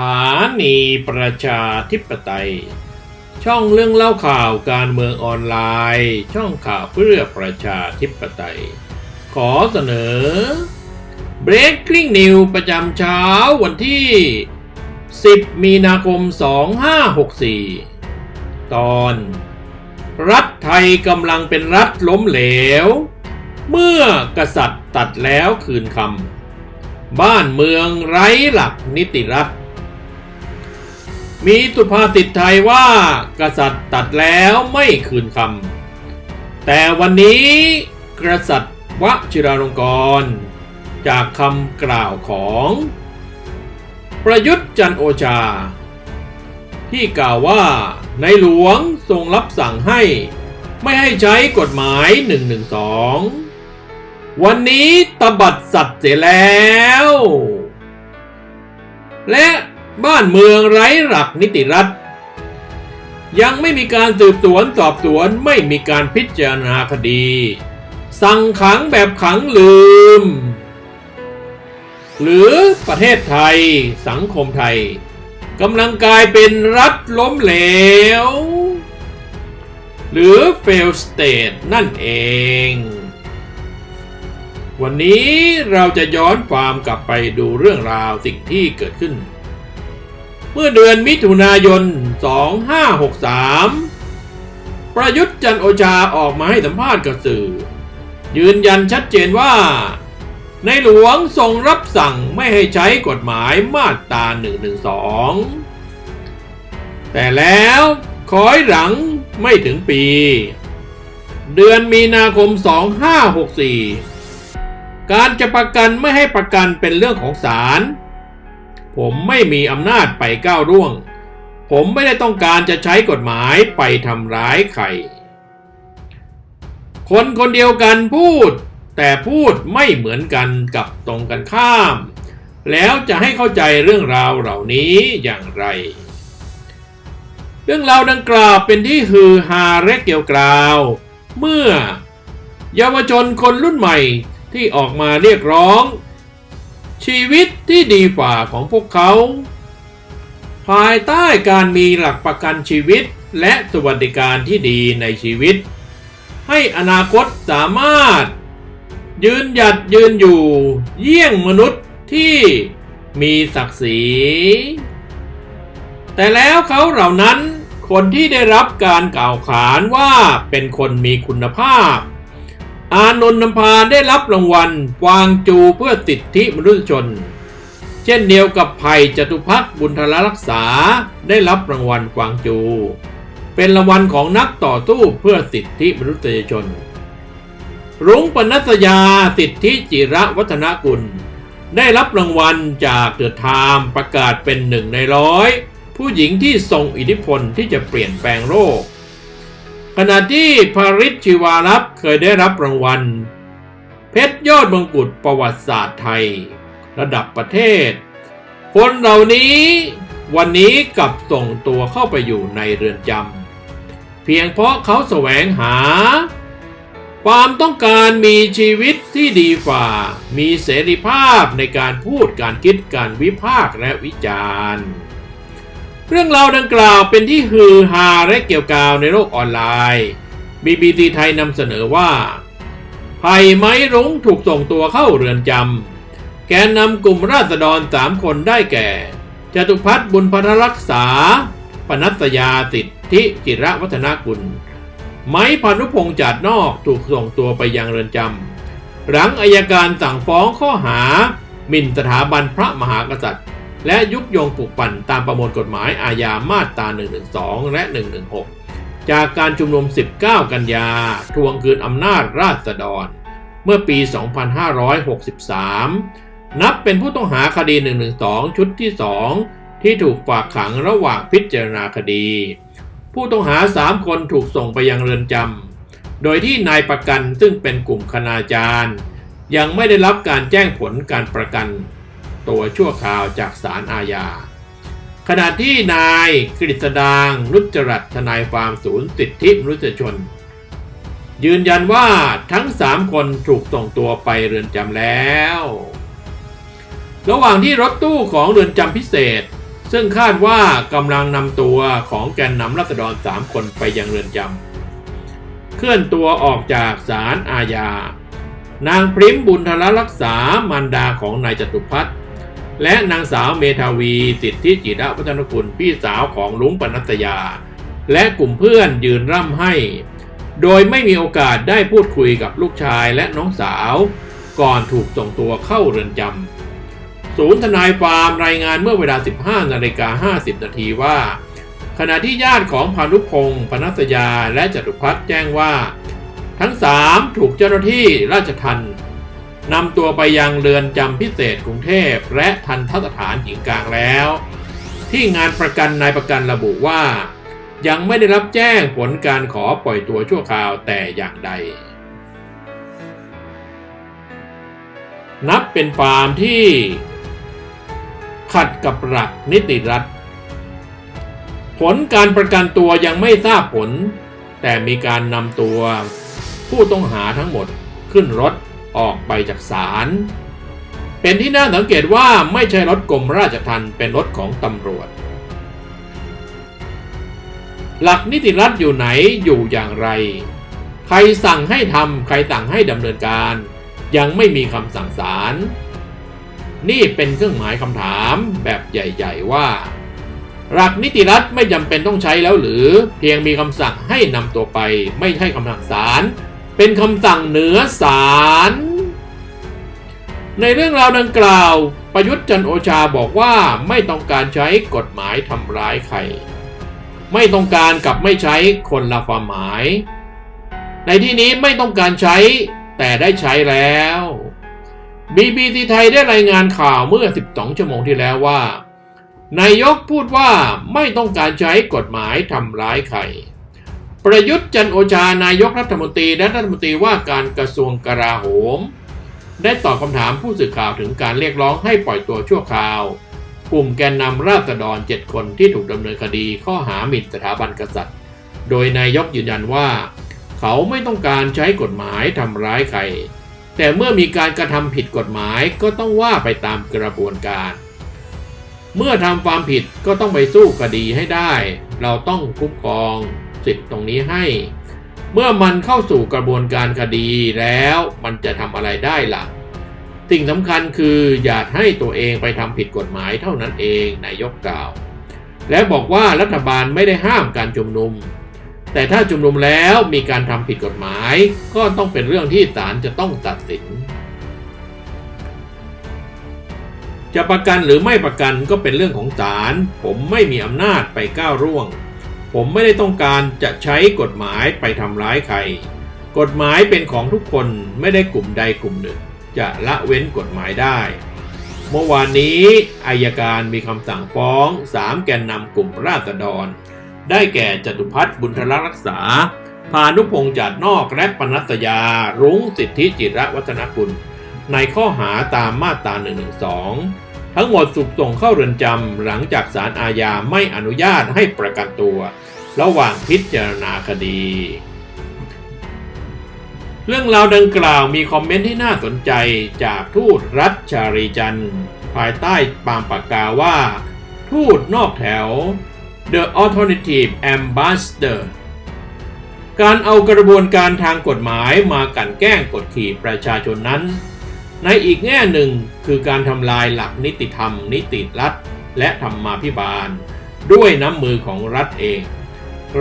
ถานีประชาธิปไตย ช่องเรื่องเล่าข่าวการเมืองออนไลน์ ช่องข่าวเพื่อประชาธิปไตย ขอเสนอ Breaking News ประจำเช้าวันที่ 10 มีนาคม 2564 ตอน รัฐไทยกำลังเป็นรัฐล้มเหลว เมื่อกษัตริย์ตัดแล้วคืนคำบ้านเมืองไร้หลักนิติรัฐ มีสุภาษิตไทยว่ากษัตริย์ตัดแล้วไม่คืนคำแต่วันนี้กษัตริย์วชิราลงกรณ์จากคำกล่าวของ ประยุทธ์จันโอชา ที่กล่าวว่าในหลวงทรงรับสั่งให้ ไม่ให้ใช้กฎหมาย 112 วันนี้ตบัดสัตว์เสียแล้ว และ บ้านเมืองไร้หลักนิติรัฐ ยังไม่มีการสืบสวนสอบสวนไม่มีการพิจารณาคดี สั่งขังแบบขังลืม หรือประเทศไทยสังคมไทยกำลังกลายเป็นรัฐล้มเหลว หรือ fail state นั่นเอง วันนี้เราจะย้อนความกลับไปดูเรื่องราวสิ่งที่เกิดขึ้น มื่อเดือนมิถุนายน 2563 ประยุทธ์จันโอชาออกมาให้สัมภาษณ์กับสื่อ ยืนยันชัดเจนว่า ในหลวงทรงรับสั่งไม่ให้ใช้กฎหมายมาตรา 112 แต่แล้วคอยหลังไม่ถึงปี เดือนมีนาคม 2564 การจะประกันไม่ให้ประกันเป็นเรื่องของศาล ผมไม่มีอำนาจไปก้าวร่วง ผมไม่ได้ต้องการจะใช้กฎหมายไปทำร้ายใคร คนคนเดียวกันพูด แต่พูดไม่เหมือนกันกับตรงกันข้าม แล้วจะให้เข้าใจเรื่องราวเหล่านี้อย่างไร เรื่องราวดังกล่าวเป็นที่ฮือฮาและเกี่ยวกราว เมื่อ เยาวชนคนรุ่นใหม่ที่ออกมาเรียกร้อง ชีวิตที่ดีกว่าของพวกเขา ภายใต้การมีหลักประกันชีวิตและสวัสดิการที่ดีในชีวิต ให้อนาคตสามารถ ยืนหยัดยืนอยู่ เยี่ยงมนุษย์ที่มีศักดิ์ศรี แต่แล้วเขาเหล่านั้นคนที่ได้รับการกล่าวขานว่าเป็นคนมีคุณภาพ อานนท์นำพาได้รับรางวัลกวางจูเพื่อสิทธิมนุษยชน เช่นเดียวกับไผ่จตุพักบุญทรรักษาได้รับรางวัลกวางจู เป็นรางวัลของนักต่อสู้เพื่อสิทธิมนุษยชน รุ้งปนัสยาสิทธิจิระวัฒนกุล ได้รับรางวัลจากเดอะไทม์ประกาศเป็นหนึ่งในร้อยผู้หญิงที่ทรงอิทธิพลที่จะเปลี่ยนแปลงโลก ขณะที่ภาริชชิวารัตน์เคยได้รับรางวัล เพชรยอดมงกุฎประวัติศาสตร์ไทย ระดับประเทศ คนเหล่านี้วันนี้กลับส่งตัวเข้าไปอยู่ในเรือนจำเพียงเพราะเขาแสวงหา ความต้องการมีชีวิตที่ดีกว่า มีเสรีภาพในการพูดการคิดการวิพากษ์และวิจารณ์ เรื่องราวดังกล่าวเป็นที่ฮือฮาและเกี่ยวกาวในโลกออนไลน์ BBC ไทยนำเสนอว่าไผ่ไม้รุ้งถูกส่งตัวเข้าเรือนจำ แกนนำกลุ่มราษฎรสามคนได้แก่ จตุพัฒน์บุญพัทรรักษา ปนัสยาสิทธิจิระวัฒนกุล ไม้พานุพงษ์จัดนอกถูกส่งตัวไปยังเรือนจำ หลังอายการสั่งฟ้องข้อหาหมิ่นสถาบันพระมหากษัตริย์ และยุยงปลุกปั่นตามประมวลกฎหมายอาญามาตรา 112 และ 116 จากการชุมนุม 19 กันยา ทวงคืนอำนาจราษฎร เมื่อปี 2563 นับเป็นผู้ต้องหาคดี 112 ชุดที่ 2 ที่ถูกฝากขังระหว่างพิจารณาคดี ผู้ต้องหา 3 คนถูกส่งไปยังเรือนจำ โดยที่นายประกันซึ่งเป็นกลุ่มคณาจารย์ ยังไม่ได้รับการแจ้งผลการประกัน ตัวชั่วคราวจากศาลอาญา ขณะที่นายกฤษดางนุจรัตทนายความศูนย์สิทธิมนุษยชน ยืนยันว่าทั้ง3คนถูกส่งตัวไปเรือนจำแล้ว ระหว่างที่รถตู้ของเรือนจำพิเศษ ซึ่งคาดว่ากำลังนำตัวของแกนนำรัษฎรสามคนไปยังเรือนจำเคลื่อนตัวออกจากศาลอาญานางพริมบุญทรรักษา มารดาของนายจตุพัฒน์ และนางสาวเมทาวี สิทธิจิระวัฒนกุลพี่สาวของลุงปนัสยา และกลุ่มเพื่อนยืนร่ำให้ โดยไม่มีโอกาสได้พูดคุยกับลูกชายและน้องสาว ก่อนถูกส่งตัวเข้าเรือนจำศูนย์ทนายความรายงานเมื่อเวลา 15นาฬิกา50 นาทีว่า ขณะที่ญาติของพานุพงศ์พนัสยาและจตุพัฒน์แจ้งว่า ทั้งสามถูกเจ้าหน้าที่ราชทัณฑ์ นำตัวไปยังเรือนจำพิเศษกรุงเทพและทันทสถานหญิงกลางแล้ว ที่งานประกันนายประกันระบุว่า ยังไม่ได้รับแจ้งผลการขอปล่อยตัวชั่วคราวแต่อย่างใด นับเป็นฟาร์มที่ ขัดกับหลักนิติรัฐ ผลการประกันตัวยังไม่ทราบผล แต่มีการนำตัว ผู้ต้องหาทั้งหมดขึ้นรถ ออกไปจากศาล เป็นที่น่าสังเกตว่าไม่ใช่รถกรมราชทัณฑ์เป็นรถของตำรวจ หลักนิติรัฐอยู่ไหนอยู่อย่างไร ใครสั่งให้ทำใครสั่งให้ดำเนินการ ยังไม่มีคำสั่งศาลนี่เป็นเครื่องหมายคำถามแบบใหญ่ ๆ ว่า หลักนิติรัฐไม่จำเป็นต้องใช้แล้วหรือ เพียงมีคำสั่งให้นำตัวไป ไม่ใช่คำสั่งศาล เป็นคำสั่งเหนือศาลในเรื่องราวดังกล่าว ประยุทธ์จันโอชาบอกว่าไม่ต้องการใช้กฎหมายทำร้ายใคร ไม่ต้องการกับไม่ใช้คนละความหมาย ในที่นี้ไม่ต้องการใช้แต่ได้ใช้แล้ว BBC ไทยได้รายงานข่าวเมื่อ 12 ชั่วโมงที่แล้วว่านายกพูดว่าไม่ต้องการใช้กฎหมายทำร้ายใคร ประยุทธ์จันโอชานายกรัฐมนตรีและรัฐมนตรีว่าการกระทรวงกลาโหม ได้ตอบคำถามผู้สื่อข่าวถึงการเรียกร้องให้ปล่อยตัวชั่วคราว กลุ่มแกนนำราษฎร 7 คนที่ถูกดำเนินคดีข้อหาหมิ่นสถาบันกษัตริย์ โดยนายกยืนยันว่า เขาไม่ต้องการใช้กฎหมายทำร้ายใคร แต่เมื่อมีการกระทำผิดกฎหมายก็ต้องว่าไปตามกระบวนการ เมื่อทำความผิดก็ต้องไปสู้คดีให้ได้ เราต้องคุ้มครอง สิทธิ์ตรงนี้ให้ เมื่อมันเข้าสู่กระบวนการคดีแล้วมันจะทำอะไรได้ล่ะ สิ่งสำคัญคืออย่าให้ตัวเองไปทำผิดกฎหมายเท่านั้นเองนายกกล่าว และบอกว่ารัฐบาลไม่ได้ห้ามการชุมนุม แต่ถ้าชุมนุมแล้วมีการทำผิดกฎหมาย ก็ต้องเป็นเรื่องที่ศาลจะต้องตัดสินจะประกันหรือไม่ประกันก็เป็นเรื่องของศาลผมไม่มีอำนาจไปก้าวร่วง ผมไม่ได้ต้องการจะใช้กฎหมายไปทำร้ายใคร กฎหมายเป็นของทุกคนไม่ได้กลุ่มใดกลุ่มหนึ่ง จะละเว้นกฎหมายได้ เมื่อวานนี้อายการมีคำสั่งฟ้องสามแกนนำกลุ่มราษฎร ได้แก่จตุพัฒน์บุญทรรักษา พานุพงษ์จัดนอกและปนัสยา รุ้งสิทธิจิระวัฒนกุล ในข้อหาตามมาตรา112 ทั้งหมดถูกส่งเข้าเรือนจำหลังจากศาลอาญาไม่อนุญาตให้ประกันตัว ระหว่างพิจารณาคดี เรื่องราวดังกล่าวมีคอมเมนต์ที่น่าสนใจจากทูตรัฐชารีจันภายใต้ปามปากกาว่า ทูตนอกแถว The Alternative Ambassador การเอากระบวนการทางกฎหมายมากันแกล้งกดขี่ประชาชนนั้น ในอีกแง่หนึ่งคือการทำลายหลักนิติธรรม นิติรัฐ และธรรมาภิบาล ด้วยน้ำมือของรัฐเอง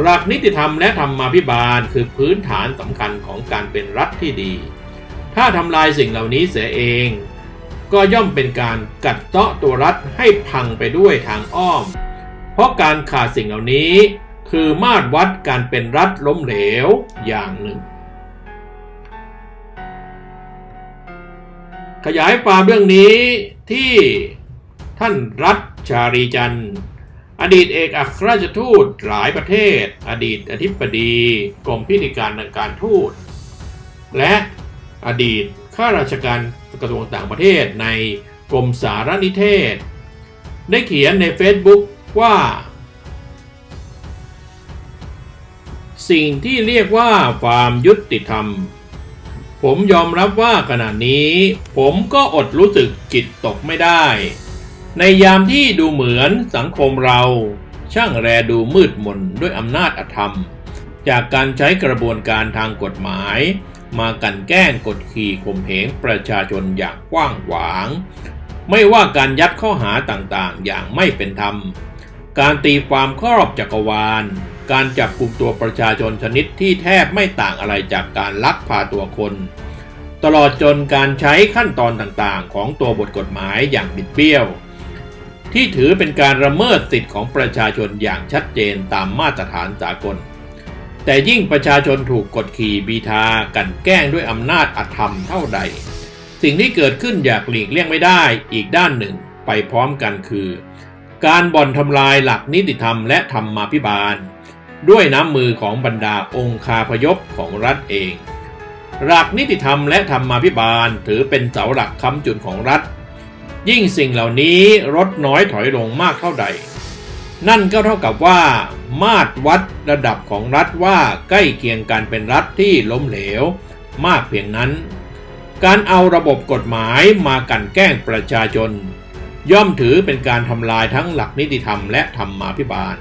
หลักนิติธรรมและธรรมาภิบาลคือพื้นฐานสำคัญของการเป็นรัฐที่ดี ถ้าทำลายสิ่งเหล่านี้เสียเอง ก็ย่อมเป็นการกัดเซาะตัวรัฐให้พังไปด้วยทางอ้อม เพราะการขาดสิ่งเหล่านี้ คือมาตรวัดการเป็นรัฐล้มเหลวอย่างหนึ่ง ขยายความเรื่องนี้ที่ท่านรัฐชารีจันทร์อดีตเอกอัครราชทูตหลายประเทศ อดีตอธิบดีกรมพิธีการทางการทูต และอดีตข้าราชการกระทรวงต่างประเทศในกรมสารนิเทศ ได้เขียนใน Facebook ว่า สิ่งที่เรียกว่าความยุติธรรม ผมยอมรับว่าขณะนี้ ผมก็อดรู้สึกจิตตกไม่ได้ ในยามที่ดูเหมือนสังคมเรา ช่างแรดูมืดมนด้วยอำนาจอธรรม จากการใช้กระบวนการทางกฎหมาย มากันแกล้งกดขี่ข่มเหงประชาชนอย่างกว้างขวาง ไม่ว่าการยัดข้อหาต่างๆ อย่างไม่เป็นธรรม การตีความครอบจักรวาล การจับกลุ่มตัวประชาชนชนิดที่แทบไม่ต่างอะไรจากการลักพาตัวคน ตลอดจนการใช้ขั้นตอนต่างๆ ของตัวบทกฎหมายอย่างบิดเบี้ยว ที่ถือเป็นการละเมิดสิทธิของประชาชนอย่างชัดเจนตามมาตรฐานสากล แต่ยิ่งประชาชนถูกกดขี่บีทากันแกล้งด้วยอำนาจอธรรมเท่าใด สิ่งที่เกิดขึ้นอยากหลีกเลี่ยงไม่ได้อีกด้านหนึ่งไปพร้อมกันคือการบ่อนทำลายหลักนิติธรรมและธรรมาภิบาล ด้วยน้ำมือของบรรดาองค์คาพยพของรัฐเอง หลักนิติธรรมและธรรมาภิบาลถือเป็นเสาหลักค้ำจุนของรัฐ ยิ่งสิ่งเหล่านี้ลดน้อยถอยลงมากเท่าใด นั่นก็เท่ากับว่า มาตรวัดระดับของรัฐว่าใกล้เคียงกันเป็นรัฐที่ล้มเหลว มากเพียงนั้น การเอาระบบกฎหมายมากันแกล้งประชาชนย่อมถือเป็นการทำลายทั้งหลักนิติธรรมและธรรมาภิบาล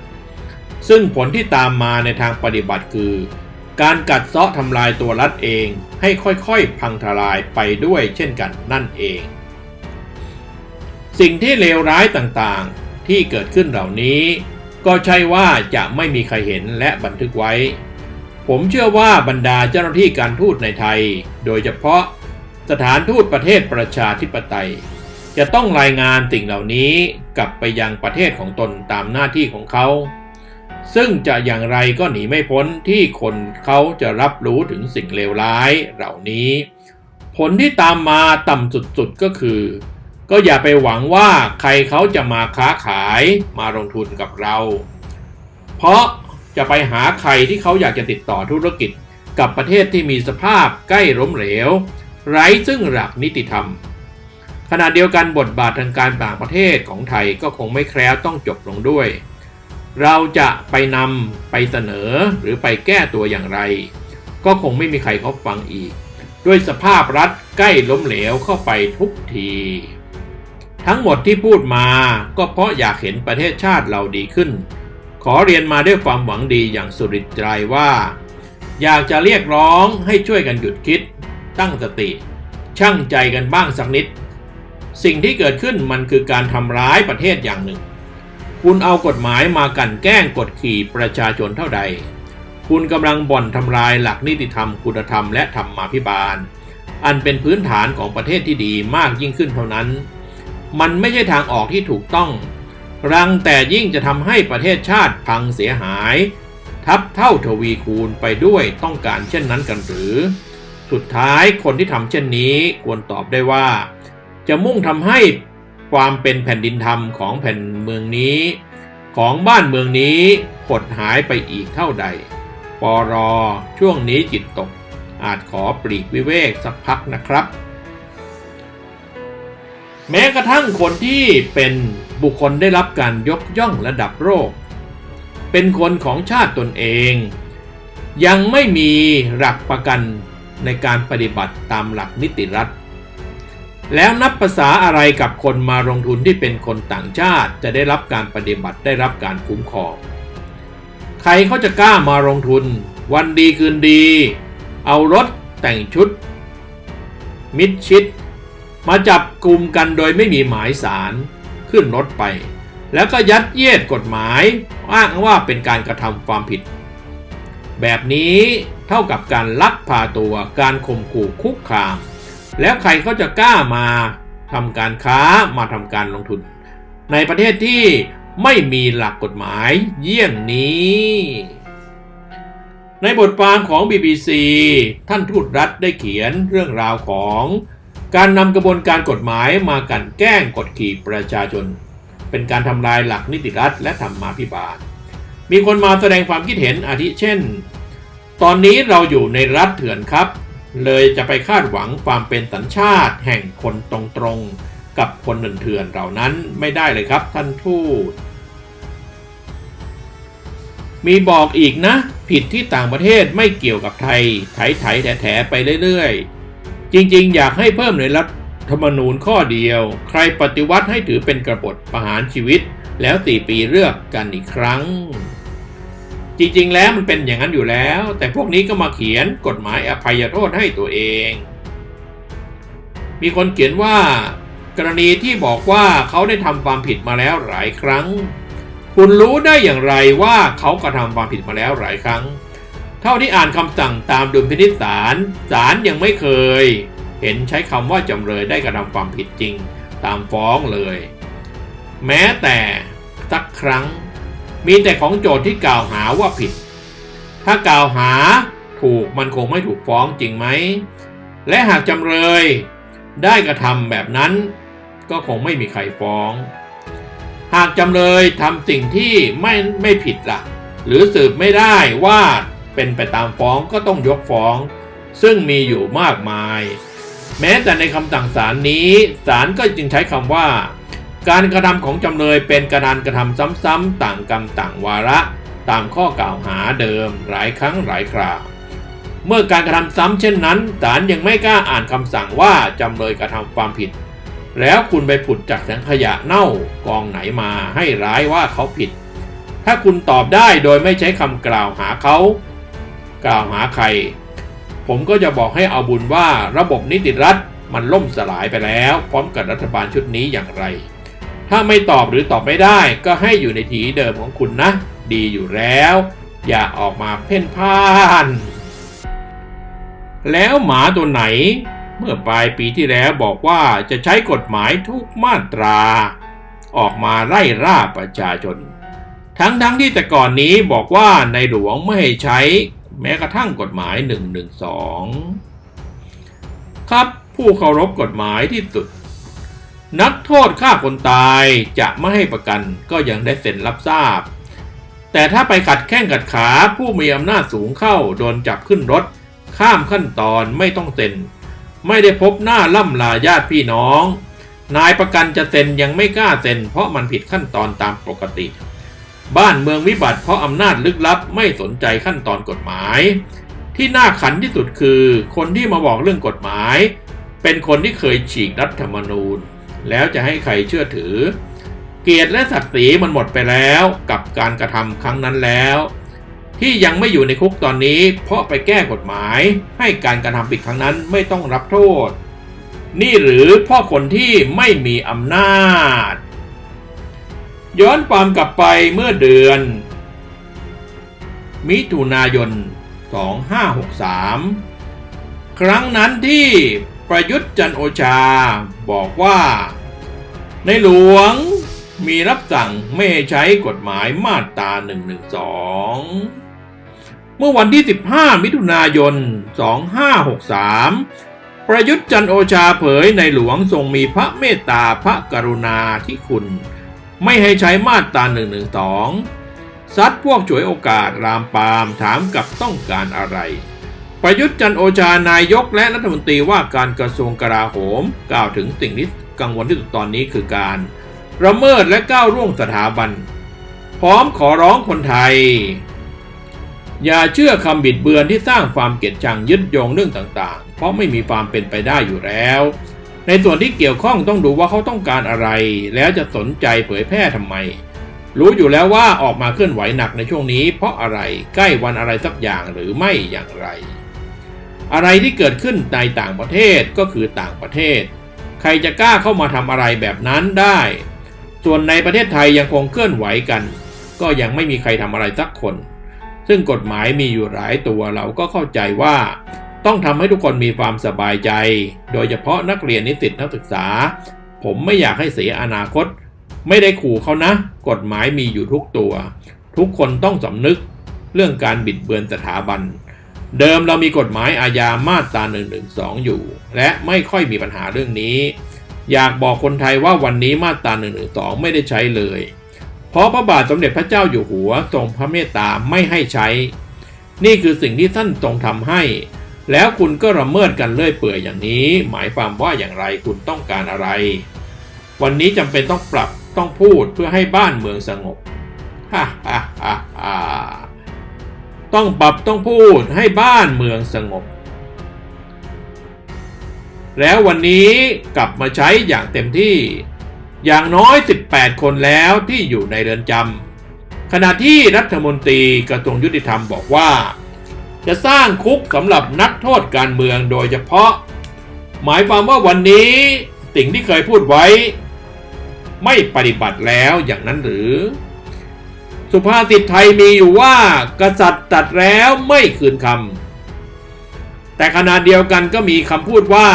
ซึ่งผลที่ตามมาในทางปฏิบัติคือ การกัดเซาะทำลายตัวรัฐเองให้ค่อยๆ พังทลายไปด้วยเช่นกันนั่นเอง สิ่งที่เลวร้ายต่างๆที่เกิดขึ้นเหล่านี้ ก็ใช่ว่าจะไม่มีใครเห็นและบันทึกไว้ ผมเชื่อว่าบรรดาเจ้าหน้าที่การทูตในไทย โดยเฉพาะสถานทูตประเทศประชาธิปไตย จะต้องรายงานสิ่งเหล่านี้กลับไปยังประเทศของตนตามหน้าที่ของเขา ซึ่งจะอย่างไรก็หนีไม่พ้นที่คนเขาจะรับรู้ถึงสิ่งเลวร้ายเหล่านี้ ผลที่ตามมาต่ำสุดๆก็คือ ก็อย่าไปหวังว่าใครเขาจะมาค้าขายมาลงทุนกับเรา เพราะจะไปหาใครที่เขาอยากจะติดต่อธุรกิจกับประเทศที่มีสภาพใกล้ล้มเหลว ไร้ซึ่งหลักนิติธรรม ขณะเดียวกันบทบาททางการต่างประเทศของไทยก็คงไม่แคล้วต้องจบลงด้วย เราจะไปนำไปเสนอหรือไปแก้ตัวอย่างไร ก็คงไม่มีใครเขาฟังอีก ด้วยสภาพรัฐใกล้ล้มเหลวเข้าไปทุกที ทั้งหมดที่พูดมาก็เพราะอยากเห็นประเทศชาติเราดีขึ้น ขอเรียนมาด้วยความหวังดีอย่างสุริตใจว่า อยากจะเรียกร้องให้ช่วยกันหยุดคิด ตั้งสติชั่งใจกันบ้างสักนิด สิ่งที่เกิดขึ้นมันคือการทำร้ายประเทศอย่างหนึ่ง คุณเอากฎหมายมากั่นแกล้งกดขี่ประชาชนเท่าใด คุณกำลังบ่อนทำลายหลักนิติธรรมคุณธรรมและธรรมาภิบาล อันเป็นพื้นฐานของประเทศที่ดีมากยิ่งขึ้นเท่านั้น มันไม่ใช่ทางออกที่ถูกต้อง รังแต่ยิ่งจะทำให้ประเทศชาติพังเสียหาย ทับเท่าทวีคูณไปด้วยต้องการเช่นนั้นกันหรือ สุดท้ายคนที่ทำเช่นนี้ควรตอบได้ว่า จะมุ่งทำให้ ความเป็นแผ่นดินธรรมของแผ่นเมืองนี้ ของบ้านเมืองนี้หดหายไปอีกเท่าใดปอรอช่วงนี้จิตตก อาจขอปลีกวิเวกสักพักนะครับ แม้กระทั่งคนที่เป็นบุคคลได้รับการยกย่องระดับโลกเป็นคนของชาติตนเอง ยังไม่มีหลักประกันในการปฏิบัติตามหลักนิติรัฐ แล้วนับภาษาอะไรกับคนมาลงทุนที่เป็นคนต่างชาติ จะได้รับการปฏิบัติได้รับการคุ้มครอง ใครเขาจะกล้ามาลงทุน วันดีคืนดี เอารถแต่งชุด มิดชิด มาจับกลุ่มกันโดยไม่มีหมายสารขึ้นรถไป แล้วก็ยัดเยียดกฎหมาย อ้างว่าเป็นการกระทำความผิด แบบนี้เท่ากับการลักพาตัวการข่มขู่คุกคาม แล้วใครเขาจะกล้ามาทำการค้ามาทำการลงทุน ในประเทศที่ไม่มีหลักกฎหมายเยี่ยงนี้ ในบทความของ BBC ท่านทูตรัฐได้เขียนเรื่องราวของการนำกระบวนการกฎหมายมากันแกล้งกดขี่ประชาชน เป็นการทำลายหลักนิติรัฐและธรรมาภิบาล มีคนมาแสดงความคิดเห็นอาทิเช่น ตอนนี้เราอยู่ในรัฐเถื่อนครับ เลยจะไปคาดหวังความเป็นสัญชาติแห่งคนตรงๆ กับคนเถื่อนๆเหล่านั้นไม่ได้เลยครับท่านทูต มีบอกอีกนะ ผิดที่ต่างประเทศไม่เกี่ยวกับไทย ไถไถแถแถไปเรื่อยๆ จริงๆ อยากให้เพิ่มในรัฐธรรมนูญข้อเดียว ใครปฏิวัติให้ถือเป็นกระบฏประหารชีวิต แล้วสี่ปีเลือกกันอีกครั้ง จริงๆ แล้วมันเป็นอย่างนั้นอยู่แล้ว แต่พวกนี้ก็มาเขียนกฎหมายอภัยโทษให้ตัวเอง มีคนเขียนว่า กรณีที่บอกว่าเขาได้ทำความผิดมาแล้วหลายครั้ง คุณรู้ได้อย่างไรว่าเขากระทำความผิดมาแล้วหลายครั้ง เท่าที่อ่านคำสั่งตามดุลพินิจศาลศาลยังไม่เคย เห็นใช้คำว่าจำเลยได้กระทำความผิดจริง ตามฟ้องเลย แม้แต่สักครั้ง มีแต่ของโจทย์ที่กล่าวหาว่าผิด ถ้ากล่าวหาถูกมันคงไม่ถูกฟ้องจริงไหม และหากจำเลยได้กระทำแบบนั้น ก็คงไม่มีใครฟ้อง หากจำเลยทำสิ่งที่ไม่ไม่ผิดล่ะ หรือสืบไม่ได้ว่าเป็นไปตามฟ้องก็ต้องยกฟ้อง ซึ่งมีอยู่มากมาย แม้แต่ในคำสั่งศาลนี้ศาลก็จึงใช้คำว่า การกระทำของจำเลยเป็นการกระทำซ้ำๆต่างกรรมต่างวาระ ตามข้อกล่าวหาเดิมหลายครั้งหลายคราว เมื่อการกระทำซ้ำเช่นนั้นศาลยังไม่กล้าอ่านคำสั่งว่าจำเลยกระทำความผิด แล้วคุณไปผุดจากแสงขยะเน่ากองไหนมาให้ร้ายว่าเขาผิด ถ้าคุณตอบได้โดยไม่ใช้คำกล่าวหาเขา กล่าวหาใคร ผมก็จะบอกให้เอาบุญว่าระบบนิติรัฐมันล่มสลายไปแล้ว พร้อมกับรัฐบาลชุดนี้อย่างไร ถ้าไม่ตอบหรือตอบไม่ได้ก็ให้อยู่ในทีเดิมของคุณนะ ดีอยู่แล้ว อย่าออกมาเพ่นพ่าน แล้วหมาตัวไหน เมื่อปลายปีที่แล้วบอกว่าจะใช้กฎหมายทุกมาตรา ออกมาไล่ล่าประชาชน ทั้งๆทที่แต่ก่อนนี้บอกว่าในหลวงไม่ให้ใช้แม้กระทั่งกฎหมาย 112 ครับผู้เคารพกฎหมายที่สุด นักโทษฆ่าคนตายจะไม่ให้ประกันก็ยังได้เซ็นรับทราบ แต่ถ้าไปขัดแข้งขัดขาผู้มีอำนาจสูงเข้าโดนจับขึ้นรถ ข้ามขั้นตอนไม่ต้องเซ็น ไม่ได้พบหน้าล่ำลาญาติพี่น้อง นายประกันจะเซ็นยังไม่กล้าเซ็นเพราะมันผิดขั้นตอนตามปกติ บ้านเมืองวิบัติเพราะอำนาจลึกลับไม่สนใจขั้นตอนกฎหมาย ที่น่าขันที่สุดคือ คนที่มาบอกเรื่องกฎหมาย เป็นคนที่เคยฉีกรัฐธรรมนูญ แล้วจะให้ใครเชื่อถือ เกียรติและศักดิ์ศรีมันหมดไปแล้วกับการกระทำครั้งนั้นแล้ว ที่ยังไม่อยู่ในคุกตอนนี้ เพราะไปแก้กฎหมายให้การกระทำผิดครั้งนั้นไม่ต้องรับโทษ นี่หรือพ่อคนที่ไม่มีอำนาจ ย้อนความกลับไปเมื่อเดือน มิถุนายน 2563 ครั้งนั้นที่ ประยุทธ์จันโอชา บอกว่า ในหลวงมีรับสั่งไม่ใช้กฎหมายมาตรา112 เมื่อวันที่ 15 มิถุนายน 2563 ประยุทธ์จันโอชาเผยในหลวงทรงมีพระเมตตาพระกรุณาที่คุณ ไม่ให้ใช้มาตรา112 ซัดพวกฉวยโอกาสรามปามถามกับต้องการอะไร ประยุทธ์จันโอชานายกและรัฐมนตรีว่าการกระทรวงกลาโหม กล่าวถึงสิ่งที่กังวลที่สุดตอนนี้คือการระเมิดและก้าวร่วงสถาบัน พร้อมขอร้องคนไทย อย่าเชื่อคำบิดเบือนที่สร้างความเกลียดชังยึดโยงเรื่องต่างๆ เพราะไม่มีความเป็นไปได้อยู่แล้ว ในส่วนที่เกี่ยวข้องต้องดูว่าเขาต้องการอะไร แล้วจะสนใจเผยแพร่ทำไม รู้อยู่แล้วว่าออกมาเคลื่อนไหวหนักในช่วงนี้ เพราะอะไรใกล้วันอะไรสักอย่างหรือไม่อย่างไร อะไรที่เกิดขึ้นในต่างประเทศก็คือต่างประเทศ ใครจะกล้าเข้ามาทำอะไรแบบนั้นได้ ส่วนในประเทศไทยยังคงเคลื่อนไหวกัน ก็ยังไม่มีใครทำอะไรสักคน ซึ่งกฎหมายมีอยู่หลายตัวเราก็เข้าใจว่า ต้องทำให้ทุกคนมีความสบายใจ โดยเฉพาะนักเรียนนิสิตนักศึกษา ผมไม่อยากให้เสียอนาคต ไม่ได้ขู่เขานะ กฎหมายมีอยู่ทุกตัว ทุกคนต้องสำนึกเรื่องการบิดเบือนสถาบัน เดิมเรามีกฎหมายอาญามาตรา1นึอยู่ และไม่ค่อยมีปัญหาเรื่องนี้ อยากบอกคนไทยว่าวันนี้มาตรา1นึไม่ได้ใช้เลย เพราะพระบาทสมเด็จพระเจ้าอยู่หัวทรงพระเมตตาไม่ให้ใช้ นี่คือสิ่งที่ท่านทรงทำให้ แล้วคุณก็ระเมิดกันเลื่อยเปื่อยอย่างนี้ หมายความว่าอย่างไรคุณต้องการอะไร วันนี้จำเป็นต้องปรับต้องพูดเพื่อให้บ้านเมืองสงบฮ่าฮ่าฮ่าฮ่า ต้องปรับต้องพูดให้บ้านเมืองสงบ แล้ววันนี้กลับมาใช้อย่างเต็มที่ อย่างน้อย 18 คนแล้วที่อยู่ในเรือนจำขณะที่รัฐมนตรีกระทรวงยุติธรรมบอกว่า จะสร้างคุกสำหรับนักโทษการเมืองโดยเฉพาะ หมายความว่าวันนี้สิ่งที่เคยพูดไว้ ไม่ปฏิบัติแล้วอย่างนั้นหรือ สุภาษิตไทยมีอยู่ว่ากษัตริย์ตัดแล้วไม่คืนคำแต่ขณะเดียวกันก็มีคำพูดว่า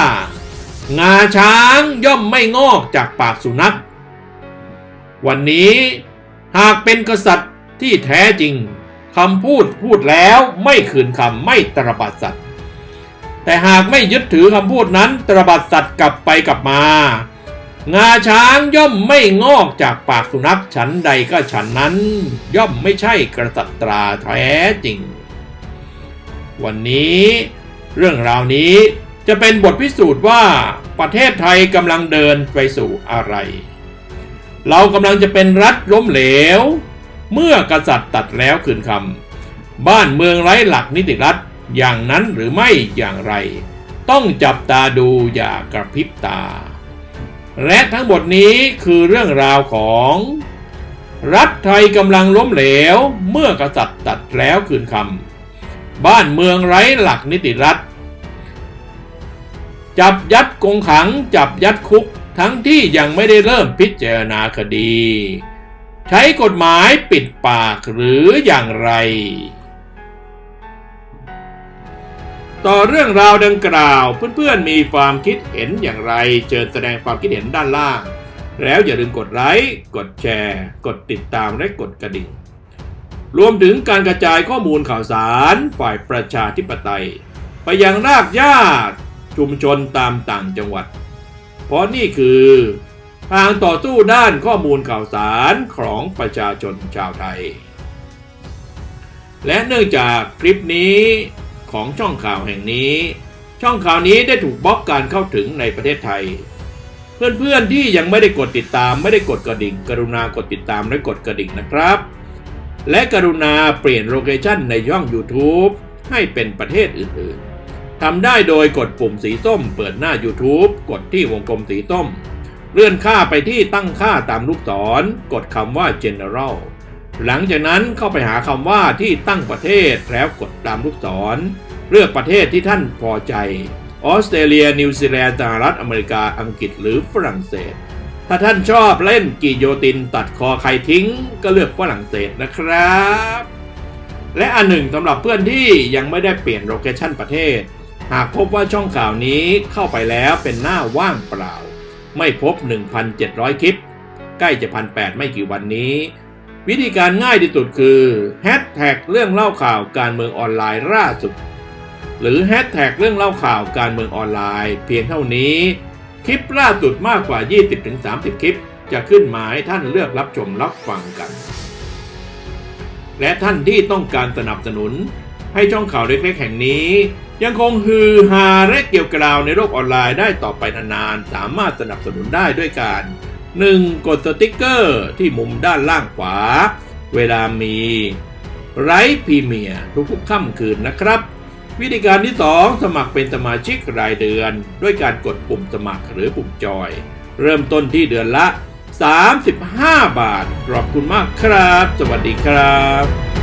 งาช้างย่อมไม่งอกจากปากสุนัข วันนี้หากเป็นกษัตริย์ที่แท้จริงคำพูดพูดแล้วไม่คืนคำไม่ตรบัดสัตว์แต่หากไม่ยึดถือคำพูดนั้นตรบัดสัตว์กลับไปกลับมา งาช้างย่อมไม่งอกจากปากสุนัขฉันใดก็ฉันนั้น ย่อมไม่ใช่กษัตราแท้จริง วันนี้ เรื่องราวนี้จะเป็นบทพิสูจน์ว่าประเทศไทยกำลังเดินไปสู่อะไร เรากำลังจะเป็นรัฐล้มเหลว เมื่อกษัตริย์ตัดแล้วคืนคำบ้านเมืองไร้หลักนิติรัฐอย่างนั้นหรือไม่อย่างไร ต้องจับตาดูอย่ากระพริบตา และทั้งหมดนี้คือเรื่องราวของ รัฐไทยกำลังล้มเหลว เมื่อกษัตริย์ตัดแล้วคืนคำบ้านเมืองไร้หลักนิติรัฐ จับยัดกงขังจับยัดคุกทั้งที่ยังไม่ได้เริ่มพิจารณาคดี ใช้กฎหมายปิดปากหรืออย่างไร ต่อเรื่องราวดังกล่าว เพื่อนๆมีความคิดเห็นอย่างไร เชิญแสดงความคิดเห็นด้านล่าง แล้วอย่าลืมกดไลค์กดแชร์ กดติดตามและกดกระดิ่ง รวมถึงการกระจายข้อมูลข่าวสารฝ่ายประชาธิปไตย ไปยังรากหญ้าชุมชนตามต่างจังหวัด เพราะนี่คือทางต่อสู้ด้านข้อมูลข่าวสารของประชาชนชาวไทย และเนื่องจากคลิปนี้ ของช่องข่าวแห่งนี้ ช่องข่าวนี้ได้ถูกบล็อกการเข้าถึงในประเทศไทย เพื่อนๆที่ยังไม่ได้กดติดตามไม่ได้กดกระดิ่ง กรุณากดติดตามและกดกระดิ่งนะครับ และกรุณาเปลี่ยนโลเคชั่นในช่อง YouTube ให้เป็นประเทศอื่นๆทำได้โดยกดปุ่มสีส้ม เปิดหน้า YouTube กดที่วงกลมสีส้ม เลื่อนค่าไปที่ตั้งค่าตามลูกศร กดคำว่า General หลังจากนั้นเข้าไปหาคำว่าที่ตั้งประเทศแล้วกดตามลูกศร เลือกประเทศที่ท่านพอใจออสเตรเลีย นิวซีแลนด์สหรัฐอเมริกาอังกฤษหรือฝรั่งเศส ถ้าท่านชอบเล่นกิโยตินตัดคอใครทิ้ง ก็เลือกฝรั่งเศสนะครับ และอันหนึ่งสำหรับเพื่อนที่ยังไม่ได้เปลี่ยนโลเคชั่นประเทศ หากพบว่าช่องข่าวนี้เข้าไปแล้วเป็นหน้าว่างเปล่า ไม่พบ 1,700 คลิป ใกล้จะพันแไม่กี่วันนี้ วิธีการง่ายที่สุดคือแฮชแท็กเรื่องเล่าข่าวการเมืองออนไลน์ล่าสุด หรือแฮชแท็กเรื่องเล่าข่าวการเมืองออนไลน์ เพียงเท่านี้ คลิปล่าสุดมากกว่า 20-30 คลิป จะขึ้นหมาให้ท่านเลือกรับชมรับฟังกัน และท่านที่ต้องการสนับสนุน ให้ช่องข่าวเล็กๆแห่งนี้ ยังคงฮือฮาและเกี่ยวกราวในโลกออนไลน์ได้ต่อไปนานๆสามารถสนับสนุนได้ด้วยการ 1. กดสติกเกอร์ที่มุมด้านล่างขวา เวลามีไร้พรีเมียร์ทุกๆค่ำคืนนะครับ วิธีการที่ 2 สมัครเป็นสมาชิกรายเดือน ด้วยการกดปุ่มสมัครหรือปุ่มจอย เริ่มต้นที่เดือนละ 35 บาท ขอบคุณมากครับ สวัสดีครับ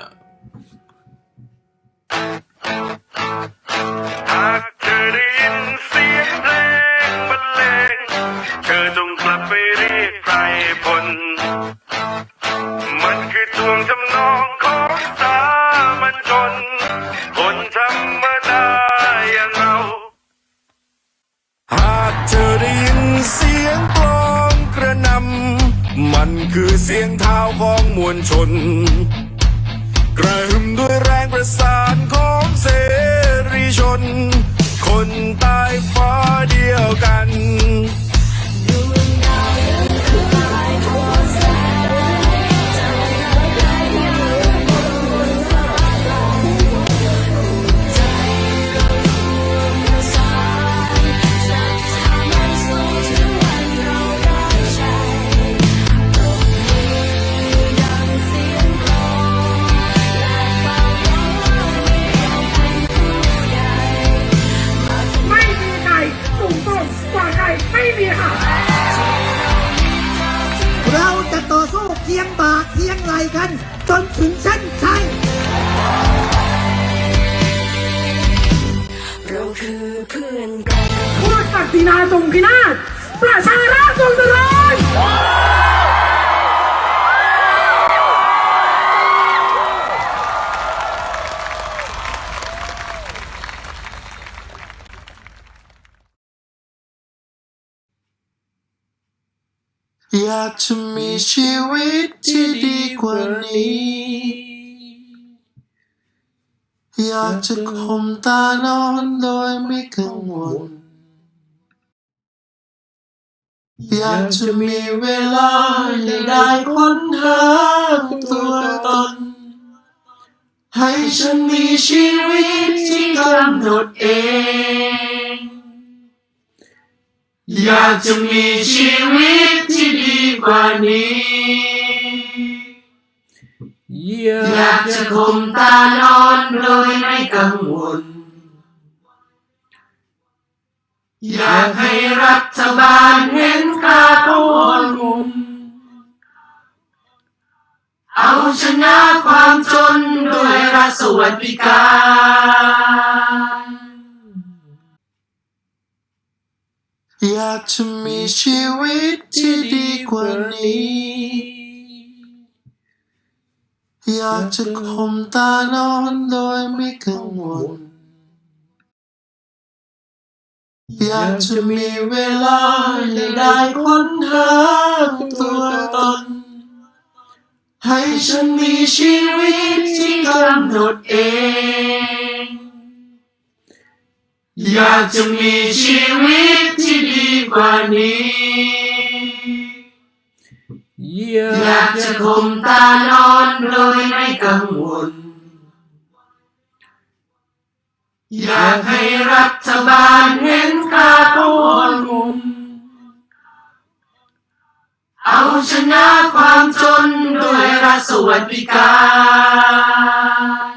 ที่ดีกว่านี้ อยากจะข่มตานอนโดยไม่กังวล อยากจะมีเวลาให้ได้ค้นหาตัวตน ให้ฉันมีชีวิตที่กำหนดเอง อยากจะมีชีวิตที่ดีกว่านี้ อยากจะข่มตานอนโดยไม่กังวล อยากให้รัฐบาลเห็นค่าของคนเอาชนะความจนด้วยรัฐสวัสดิการ อยากจะมีชีวิตที่ดีกว่านี้ อยากจะข่มตานอนโดยไม่กังวล อยากจะมีเวลาให้ได้ค้นหาตัวตน ให้ฉันมีชีวิตที่กำหนดเอง อยากจะมีชีวิตที่ดีกว่านี้ อยากจะคมตานอนโดยไม่กังวล อยากให้รัฐบาลเห็นค่าของคนเอาชนะความจนด้วยรัฐสวัสดิการ